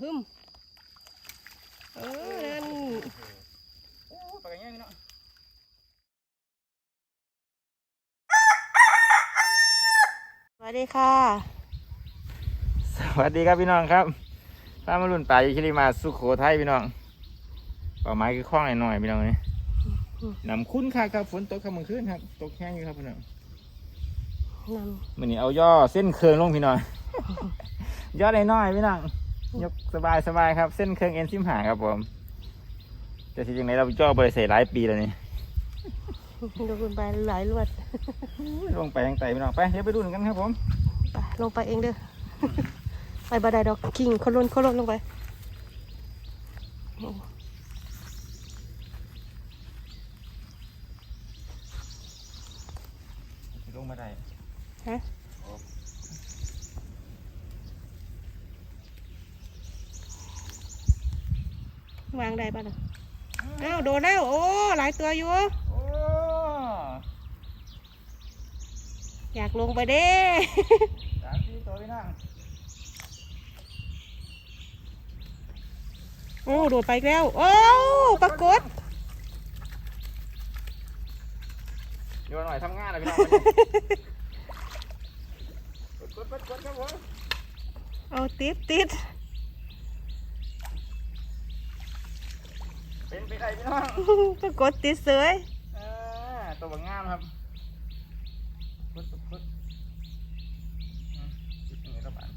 หึมเออนั่นโอ้ปากอย่างนี้เนาะสวัสดีค่ะ สวัสดีครับพี่น้องครับพามาลุ่นป่าอยู่คิริมาสุโขทัยพี่น้องเป่าไม้คือคล้องหน่อยๆพี่น้องนี่นำคุ้นค่ะครับฝนตกค่ำมื่อคืนครับตกแห้งอยู่ครับพี่น้องนมื่อนี้เอาย่อเส้นเคืองลงพี่น้องย่อได้น้อยๆพี่น้อง ยกสบายสบายๆครับ เส้นเคืองเอ็นซิมหาครับผมแต่ที่จริงในเราย่อบริเสธหลายปีแล้วนี่ำดูคุณไปหลายลวดลงไปทางไตพี่น้องไปเดี๋ยวไปดูหนึ่งกันครับผมไปลงไปเองเด้อไปบันไดดอกกิ่งเขาล้นเขาล้นลงไปลงมาได้ฮะ วางได้ป่ะน่ะอ้าวโดนแล้วโอ้หลายตัวอยู่โอ้อยากลงไปเด้สามสี่ตัวพี่น้องโอ้โดดไปอีกแล้ว โอ้ปรากฏเดี๋ยวหน่อยทำงานนะพี่น้องกดกดกดกดครับผม เอาติดติด เป็นไปได้พี่น้องปรากฏติดเสยอ่าตัวบางงามครับกดกดกดอืมติดตรงนี้ครับอ่าน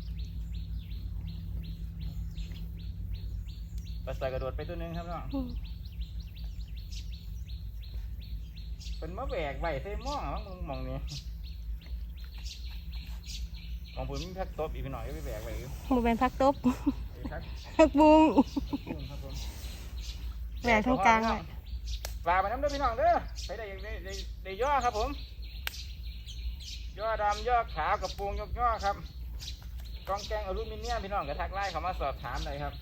ปลาใส่กระโดดไปตัวหนึงครับน้องเป็นมะแบกใบเส้นม่วงอะมั้งมองนี้มองผมมีแพ็กตบอีกพี่หน่อยก็ไปแบกไว้อยู่มันเป็นพักตบไอ้แพ็กพักบุงกุ้งครับผม แบกทางกลางไว้ฝากไปน้ำเด้อพี่น้องเด้อไปได้ได้ได้ได้ย่อครับผม ย่อดำย่อขาวกับปูงยกย่อครับกองแกงอลูมิเนียมพี่น้องกระทักไล่เขามาสอบถามเลยครับ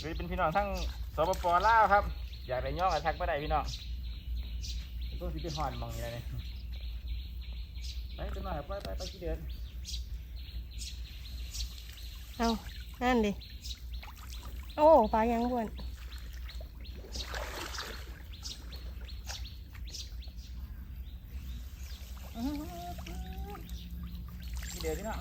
หรือเป็นพี่น้องทั้งสปปลาวครับ อยากได้ย่อกระทักไปได้พี่น้องต้นที่เป็นหอนมองอย่างไรเนี่ยไปตัวหน่อยไปไปไปที่เดินเอานั่นดิโอ้ปลายังบ้วน ที่เดินพี่น้อง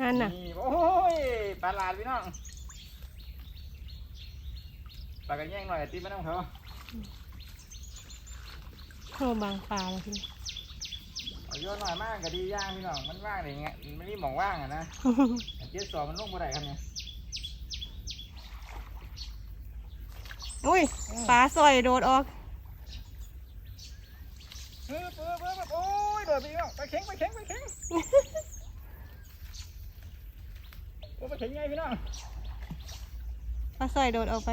นั่นน่ะนี่โอ้ยปลาหลาดพี่น้องปลากันแย่งหน่อยตีมาน้ำเขาโอ้บางปลาเลยพี่ เอาโยนหน่อยมากก็ดีย่างพี่น้องมันว่างอะไรเงี้ยมันไม่ได้หมองว่างอะนะแต่เจ็ดสอบมันลงบ่ได้ครับเนี่ยอุ้ยปลาสอยโดดออกเออเออเออเออโอ้ยโดดไปพี่น้องไปเข็งไปเข็งไปเข็งโอ้ไปเข็งไงพี่น้องปลาสอยโดดออกไป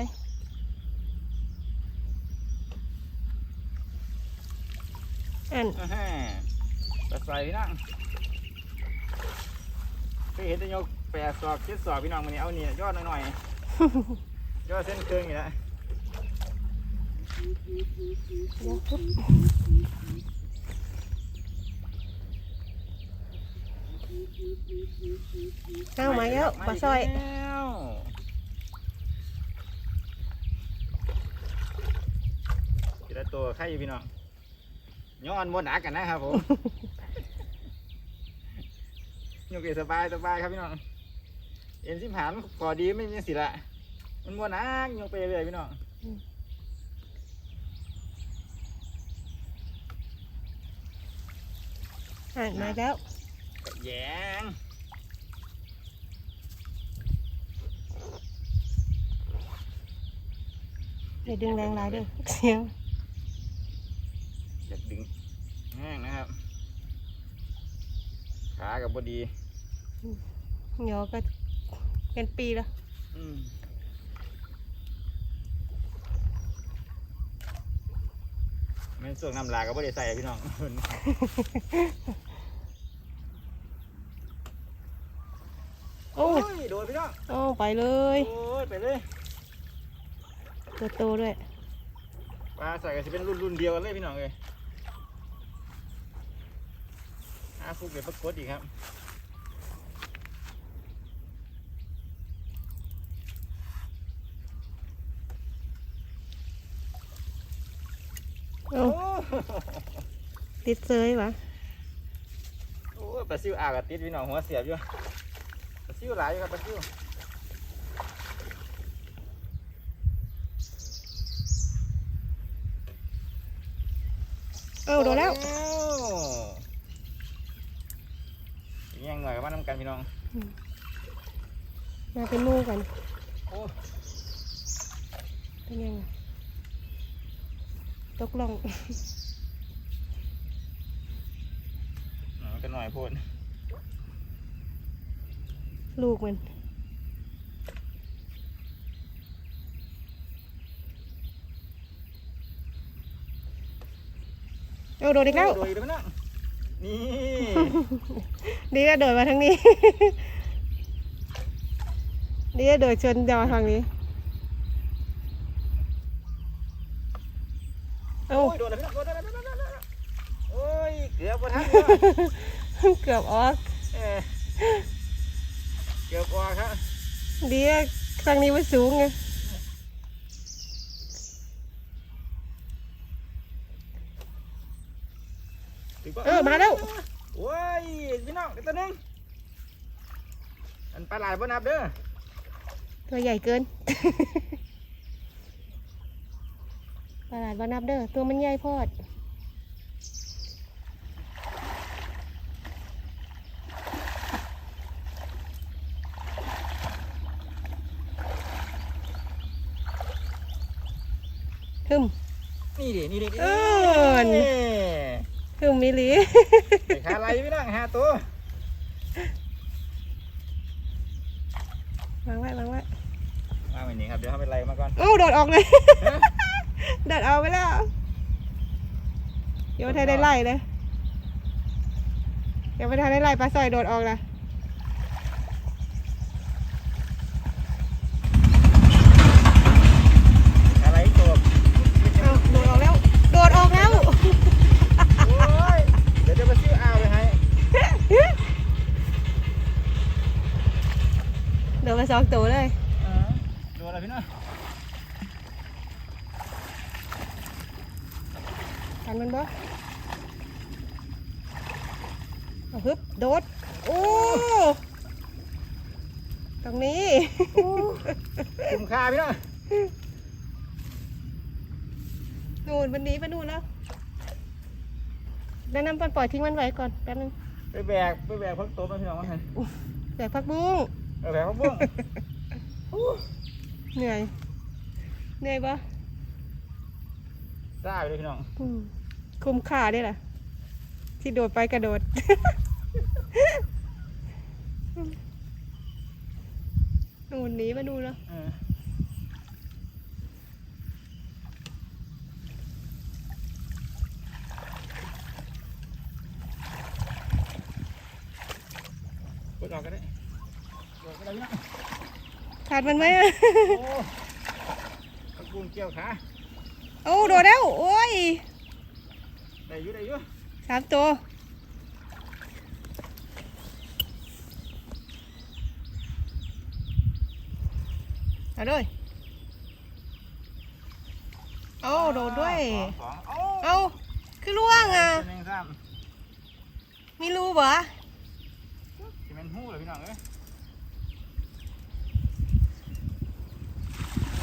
อันอ่าฮะ ไปใส่พี่น้องเคยเห็นแต่ยกแปดสอบเจ็ดสอบพี่น้องมันนี่เอาเนี่ยยอดหน่อยๆยอดเส้นเครื่องอยู่แล้วเอามาแล้วปลาสอยแล้วทีละตัวไข่อยู่พี่น้องย้อนบนหนักกันนะครับผม ยกเอสบายสบายครับพี่น้องเอ็นสิมหานพอดีไม่มีสิละมันบนหนักยกไปเรื่อยๆพี่น้องอันมาแล้วแยงอย่าดึงแรงหลายเด้อเสียงอยากดึงแห้งนะครับ ขากับบดีเหนี ยวก็เป็นปีแล้วอืมแมันส่วงน้ำลากับบดีใส่อะพี่น้องโอ้ยโอ้ยโดนพี่น้องโอ้ไปเลยโอ้ยไปเลยตัวโตด้วยปลาใส่กันจะเป็นรุ่นรุ่นเดียวกันเลยพี่น้องเลยอาฟุกเดี๋ยวปรากฏอีกครับ โอ้ โอ้ ติดเซยวะโอ้ปลาซิวอ่างกับติดพี่น้องหัวเสียบอยู่ปลาซิวหลายอยู่ครับปลาซิวเอ้าโดนแล้วแย่งหน่อยกับมาน้ำกันพี่น้อง มาเป็นหมู่กันโอ้เป็นยังไงตกลง อ๋อกัน หน่อยพูดลูกมันเอาโดดอีกแล้วโดยเดี๋ยวพี่น้องนี่ ดีก็โดดมาทางนี้ ดีก็โดดชนจอทางนี้ เอาโอ้ยโดนแล้วพี่น้องโดนแล้วโดนแล้วโดนแล้วโอ้ยเกือบบ่ทัน เกือบออก เออเกือบออกครับดีก็ทางนี้มันสูงไงถึงปะเออมาแล้วโอ้ยพี่น้องอีกตัวหนึงอันปลาหลายบ่นับเด้อตัวใหญ่เกินตลาดบานับเด้อตัวมันใหญ่โพอด ฮึม นี่ดินี่ดิเออนี่ฮึมมิลีไอ้ขาไหลพี่น้องห้าตัววางไว้วางไว้มาไว้นี่ครับเดี๋ยวเขาไปไล่มาก่อนเอ้าโดดออกเลยฮะ โดดเอาไปแล้วเดี๋ยวไม่ทันได้ไล่เลยเดี๋ยวไม่ทันได้ไล่ปลาสร้อยโดดออกละ ขาไหลตัว เอาโดดออกแล้ว โดดออกแล้ว โอ้ยเดี๋ยวจะมาซื้ออ่าวไปให้ โดดมาส องตัวเลยอ่าโดนอะไรพี่น้องทันมันบ่เอาฮึบโดด โอ้ ตรงนี้คุ้มค่าพี่น้องนู่นมันหนีไปนู่นแล้วแนะนำปันปล่อยทิ้งมันไว้ก่อนแป๊บนึง ไปแบก ไปแบกพักโต๊ะมาพี่น้องมาให้แบกผักบุ้งเออแบกพักบุ้งเหนื่อย เหนื่อยปะซ่าไปเลยพี่น้องอืมคุ้มค่าได้ล่ะ ที่โดดไปกระโดด นู่นหนีมาดูแล้ว เออกดออกก็ได้กดก็ได้พี่น้อง ขาดมันไหมโอ้พักบุ้งเกี่ยวขาโอ้โดดแล้ว โอ้ย ได้อยู่ได้อยู่สามตัวเอาด้วยเอาโดดด้วย สองสองเอาคือล่วงอะหนึ่งสามมีรูบ่สิเป็นหู้เลยพี่น้องเอ้ย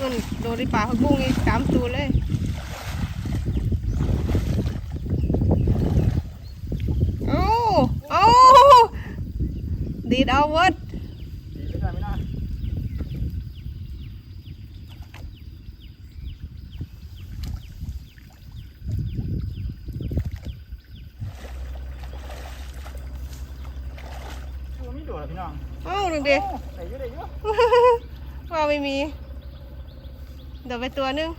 อืนโดดในป่าผักบุ้งอีกสามตัวเลยเอาเอาดีดเอาเวิร์ดดีไปได้ไหมนะตัวไม่โดดหรอพี่น้องเอาหนึ่งเดีได้อยู่ได้อยู่ว่าไม่มี เดี๋ยวไปตัวหนึง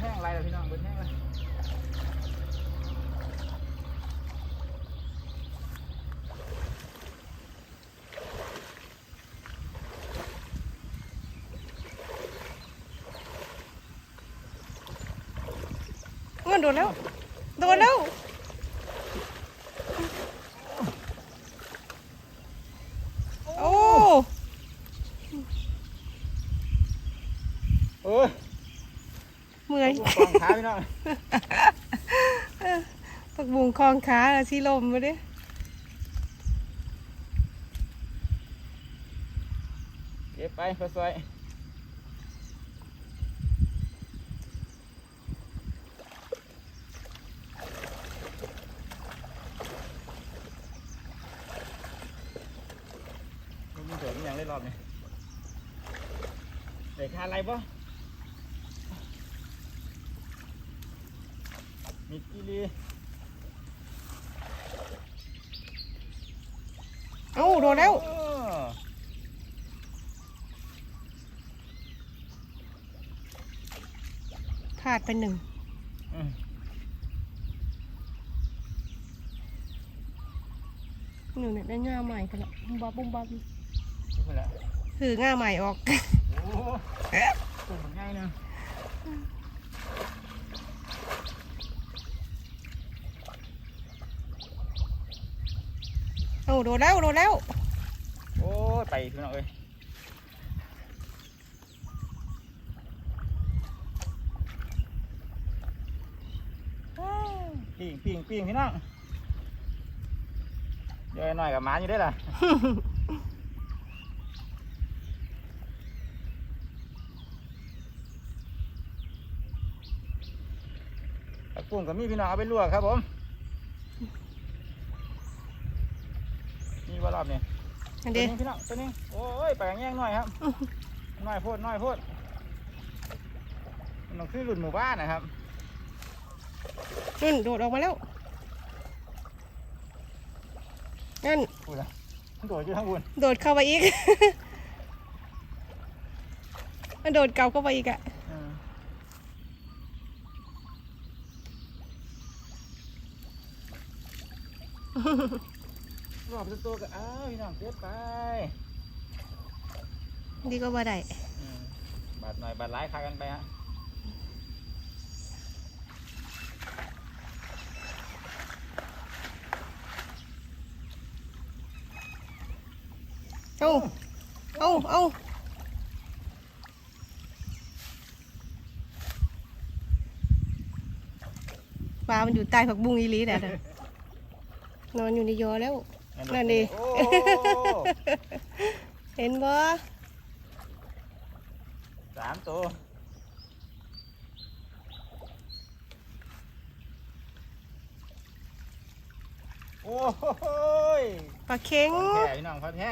แห้งไรแล้วพี่น้องเบิดแห้งเลย โดนแล้ว โดนแล้ว โอ้ โอ้ยเมื่อยกองขาพี่น้องผักบุ้งคลองขาอะชีลมมาดิเก็บไปค่อยๆมันมีเสือมีอย่างได้รอบนี่เด็กคาอะไรบ่มีกีรี เอ้าโดนแล้วโอ้พลาดไปหนึ่งอืมหนึ่งเนี่ยได้ง่าใหม่ไปแล้วบุ้มบับบุ้มบับดูไปแล้วถือง่าใหม่ออกโอ้ตัวมันง่ายนะ อ้าโดนแล้วโดนแล้ว โอ้ยไปพี่น้องเอ้ยปิ้งปิ้งปิ้งพี่น้องเดี๋ยวหน่อยกับหมาอยู่ได้อล่ะตะกุ้งกับมีพี่น้องเอาไปลวกครับผมนี่ว่าร อบนี้อันตัวเดีนี้พี่น้องตัวนี้โอ้ยไปอย่างแย่งหน่อยครับหน่อยโพดหน่อยโพดมันต้องขึ้นรุ่นหมู่บ้านนะครับนั่นโดดออกมาแล้วนั่นพูดละมันโดดอยู่ข้างบนโดดเข้าไปอีกมันโดดเก่าเข้าไปอีกอะ อืมรอบตัวๆก็อ้าวพี่น้องเก็บไปดีก็บ่ได้อืมบาดหน่อยบาดร้ายคากันไปฮะเอ้าเอ้าเอ้าปลามันอยู่ใต้ผักบุ้งอีหลีแหละน่ะนอนอยู่ในยอแล้ว นั่นดิโอ้เห็นบ่สามตัวโอ้โหยปลาเค็งของแท้พี่น้องของแท้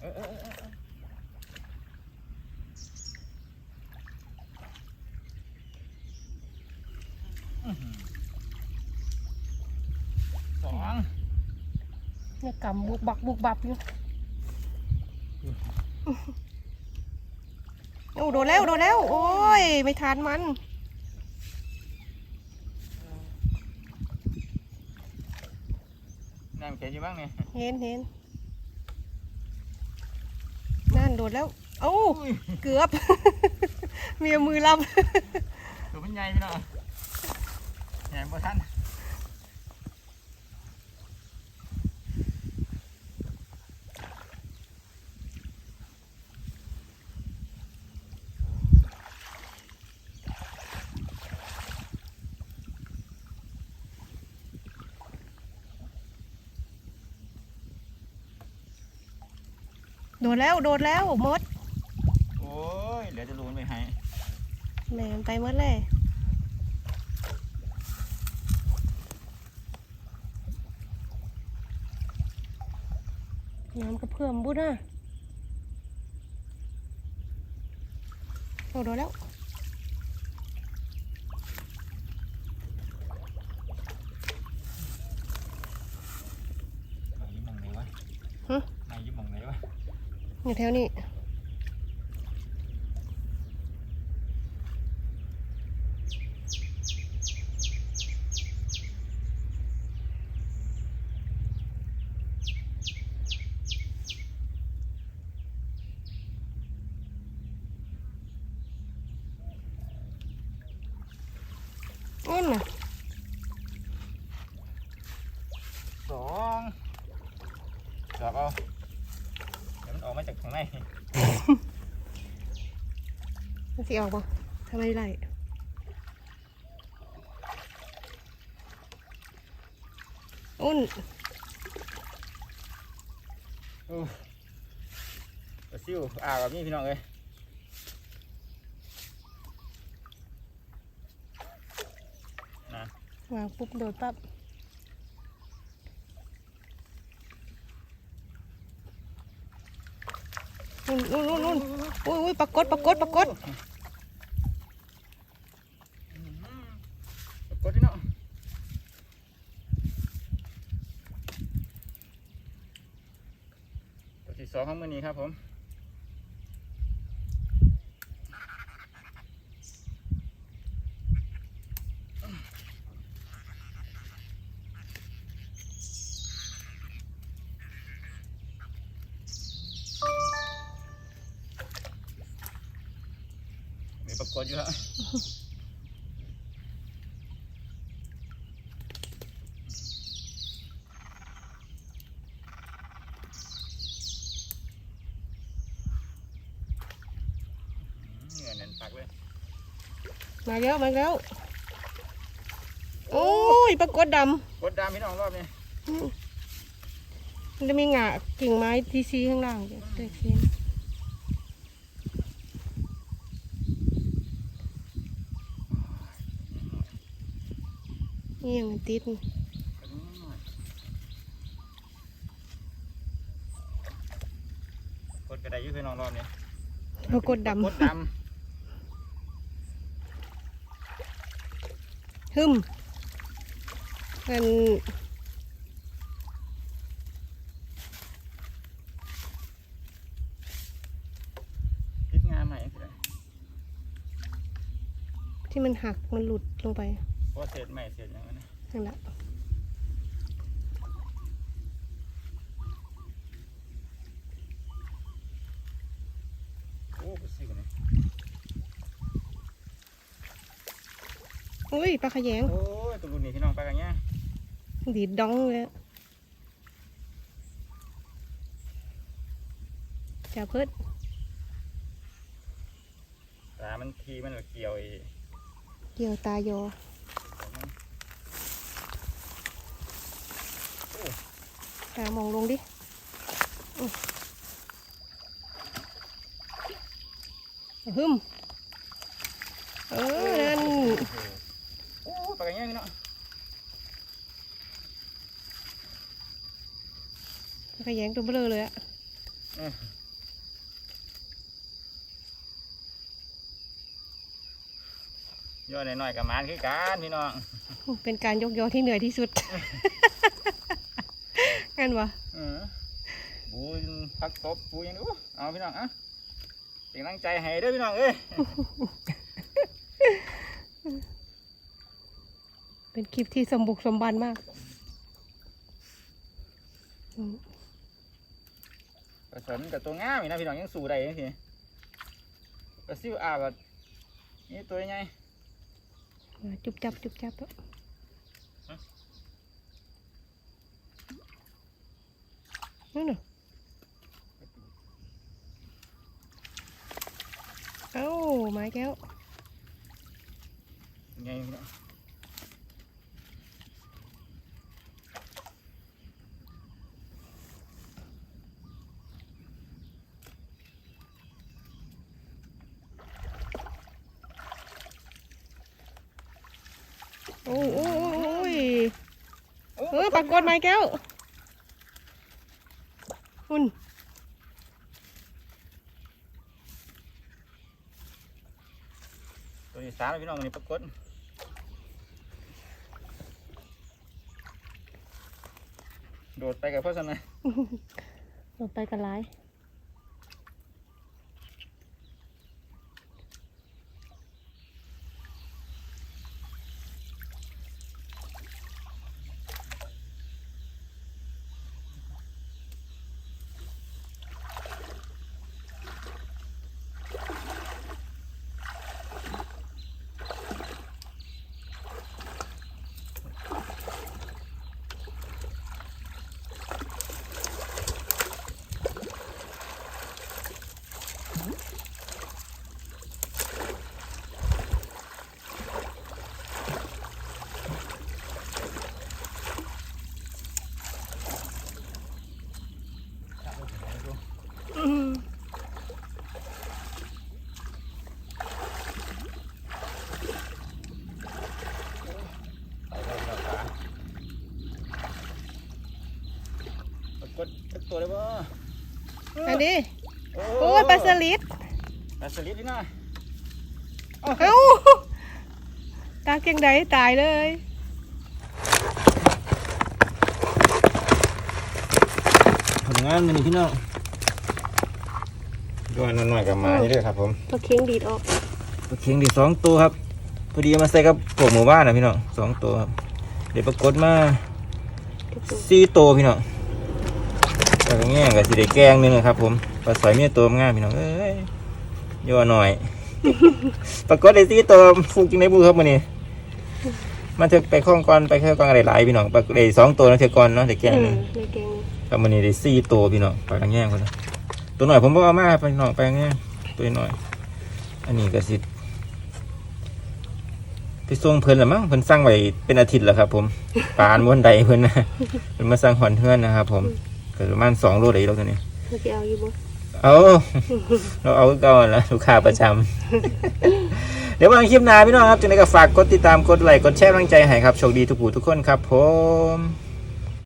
เออเออเออเอออื้อหือสอง เนี่ยกำบุกบักบุกบับอยู่โอ้โดนแล้วโดนแล้ว โอ้ย ไม่ทันมันน้ำเขียนอยู่บ้างเนี่ยเห็นเห็นนั่นโดดแล้ว เอ้าอุ้ยเกือบมีเอามือรับตัวมันใหญ่พี่น้องใหญ่บ่ทัน ดดแล้วโดดแล้วมดโอ้ยเหลือจะรูนไปให้แหมมันไปหมดเลยน้ำกระเพื่อมบุญนะโอ้โดดแล้ว อยู่แถวนี้เอ็นนะ สิออกบ่ทำไมไรอุ้นอู้ปลาซิวอ่าแบบนี้พี่น้องเอ้ยนะวางปุ๊บโดดปั๊บนู่นนู่นนู่นนู่นอุ้ยอุ้ยปรากฏปรากฏปรากฏ อืมปรากฏพี่น้องตัวที่สองของมือนี้ ครับผมปรากฏอยู่ฮะ เหงื่อแน่นปักเลย มาแล้วมาแล้ว โอ้ยปรากฏดกดดามพี่น้องรอบนี้ำมันจะมีหงากิ่งไม้ทีซีข้างล่างเดี๋ยวเด็กซีนี่ยังติดกดกระไดอยุ่พี่น้องรอบนี้ปรากฏดกดดำ หึมมันำพิษงามใหม่สิเลยที่มันหักมันหลุดลงไป เพราะเศษใหม่เศษอย่างนั้นนะ นั่นแหละ โอ้ปลาซิวนี่ อุ้ยปลาขยง โอ้ยตัวรุ่นนี้พี่น้องไปกันเนี่ยดีดดองเลยอะจะเพิดตามันทีมันเกี่ยวไอ้เกี่ยวตายอของมันตามองลงดิอื้อหึมเออนั่นโอ้โหไปกันเนี่ยพี่น้องปลาขยงตัวเบลอเลยอะย่อหน่อยๆกับมันคือกันพี่น้อง เป็นการยกยอที่เหนื่อยที่สุดงั้นวะเออปูพักตบปูยังดูเอาพี่น้องอะเป็นกำลังใจให้เด้อพี่น้องเอ้ย เป็นคลิปที่สมบุกสมบันมากอืมผสมกับตัวงามอีกนะพี่น้องยังสู่ได้ยังสิปลาซิวอาบแบบนี่ตัวยังไงมาจุบจับจุบจับแล้วฮะนั่นน่ะเอ้าไม้แก้วยังไงพี่น้อง อ้โอ้โอ้โอ้ยโอ้เออปรากฏไม้แก้วหุ่นตัวที่สามแล้วพี่น้องตัวนี้ปรากฏโดดไปกับพ่อสันนะลงไปกันร้าย ตัวได้บ่อันนี้โอ้ยปลาสลิดปลาสลิดนี่นะเอ้าตาเก่งใดตายเลยผลงานมันนี่พี่น้องด้วยนหน่อยๆกับหมานี่ด้วยครับผมปลาเค็งดีดออกปลาเค็งดีสองตัวครับพอดีเอามาใส่กับพวกหมู่บ้านนะพี่น้องสองตัวครับเดี๋ยวปรากฏมาสี่ตัวพี่น้อง แต่ก็แง่กับสิได้แกงหนึงนะครับ ผมปลาสอยเมียตัวง่ายพี่น้องเอ้ยย่อหน่อยปรากฏได้สี่ตัวฟูกจริงในบูครับมันนี่มันจะไปข้องก่อนไปแค่ก่อนอะไรหลายพี่น้องปลาได้สองตัวนะเทก่อนเนาะแต่แกงหนึงเลยเก่งครับมันนี่ได้สี่ตัวพี่น้องปลากระแง่คนนะตัวหน่อยผมบอกเอามาไปน้องไปแง่ตัวหน่อย อันนี้ก็สิไปส่งเพิ่นละมั้งเพิ่นสั่งไว้เป็นอาทิตย์แล้วครับ ผมปลาอันม้วนใดเพิ่นนะเพิ่นมาสั่งหอนเทือนนะครับผมเกิดประมาณสองโลได้แล้วตัวนี้เราจะเอาอยู่บ่เอาเราเอาก่อนละลูกค้าประจำ เดี๋ยววันคลิปหน้าพี่น้องครับจังไดก็ฝากกดติดตามกดไลค์กดแชร์กำลังใจให้ครับโชคดีทุกผู้ทุกคนครับผม